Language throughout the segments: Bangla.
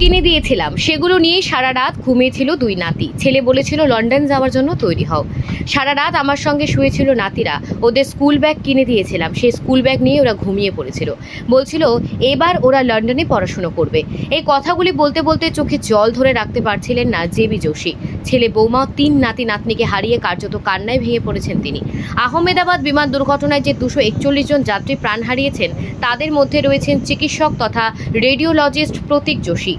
কিনে দিয়েছিলাম। সেগুলো নিয়েই সারা রাত ঘুমিয়েছিল দুই নাতি। ছেলে বলেছিল, লন্ডন যাওয়ার জন্য তৈরি হও। সারা রাত আমার সঙ্গে শুয়েছিল নাতিরা। ওদের স্কুল ব্যাগ কিনে দিয়েছিলাম। সেই স্কুল ব্যাগ নিয়ে ওরা ঘুমিয়ে পড়েছিল। বলছিল, এবার ওরা লন্ডনে পড়াশুনো করবে। এই কথাগুলি বলতে বলতে চোখে জল ধরে রাখতে পারছিলেন না জেবি যোশী। ছেলে বৌমা তিন নাতি নাতনিকে হারিয়ে কার্যত কান্নায় ভেঙে পড়েছেন তিনি। আহমেদাবাদ বিমান দুর্ঘটনায় যে দুশো একচল্লিশ জন যাত্রী প্রাণ হারিয়েছেন, তাদের মধ্যে রয়েছেন চিকিৎসক তথা রেডিওলজিস্ট প্রতীক যোশী।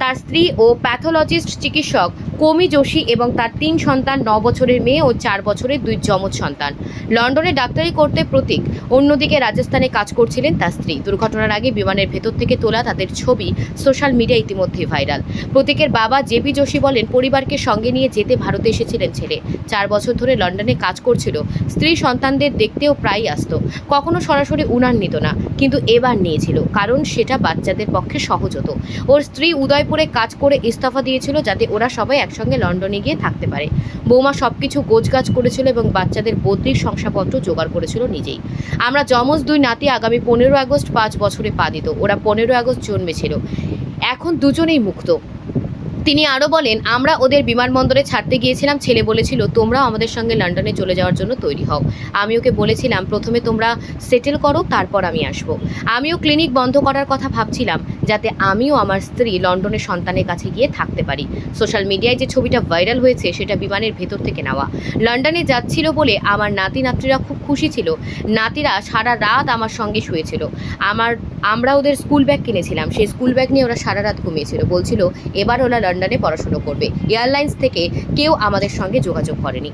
তার স্ত্রী ও প্যাথোলজিস্ট চিকিৎসক। কমি যোশী এবং তার তিন সন্তান, ন বছরের মেয়ে ও চার বছরের দুই যমজ সন্তান। লন্ডনে ডাক্তারি করতে প্রতীক, অন্যদিকে রাজস্থানে কাজ করছিলেন তার স্ত্রী। দুর্ঘটনার আগে বিমানের ভেতর থেকে তোলা তাদের ছবি সোশ্যাল মিডিয়া ইতিমধ্যেই ভাইরাল। প্রতীকের বাবা জেপি যোশী বলেন, পরিবারকে সঙ্গে নিয়ে যেতে ভারতে এসেছিলেন ছেলে। চার বছর ধরে লন্ডনে কাজ করছিল। স্ত্রী সন্তানদের দেখতেও প্রায়ই আসতো। কখনো সরাসরি উনার নিত না, কিন্তু এবার নিয়েছিল, কারণ সেটা বাচ্চাদের পক্ষে সহজ হতো। ওর স্ত্রী উদয়পুরে কাজ করে ইস্তফা দিয়েছিল যাতে ওরা সবাই একসঙ্গে লন্ডনে গিয়ে থাকতে পারে। বৌমা সব কিছু গোছগাছ করেছিল এবং বাচ্চাদের বদলির শংসাপত্র জোগাড় করেছিল নিজেই। আমরা যমজ দুই নাতি আগামী পনেরো আগস্ট পাঁচ বছরে পা দিত। ওরা পনেরো আগস্ট জন্মেছিল। এখন দুজনেই মুক্ত। তিনি আরও বলেন, আমরা ওদের বিমানবন্দরে ছাড়তে গিয়েছিলাম। ছেলে বলেছিল, তোমরাও আমাদের সঙ্গে লন্ডনে চলে যাওয়ার জন্য তৈরি হও। আমি ওকে বলেছিলাম, প্রথমে তোমরা সেটেল করো, তারপর আমি আসব। আমিও ক্লিনিক বন্ধ করার কথা ভাবছিলাম। যাতে আমিও আমার স্ত্রী লন্ডনের সন্তানের কাছে গিয়ে থাকতে পারি। সোশ্যাল মিডিয়ায় যে ছবিটা ভাইরাল হয়েছে, সেটা বিমানের ভেতর থেকে নেওয়া। লন্ডনে যাচ্ছিল বলে আমার নাতি নাতনিরা খুব খুশি ছিল। নাতিরা সারা রাত আমার সঙ্গে শুয়েছিল। আমার, আমরা ওদের স্কুল ব্যাগ কিনেছিলাম। সেই স্কুল ব্যাগ নিয়ে ওরা সারা রাত ঘুমিয়েছিল। বলছিল, এবার ওরা লন্ডনে পড়াশুনো করবে। এয়ারলাইন্স থেকে কেউ আমাদের সঙ্গে যোগাযোগ করেনি।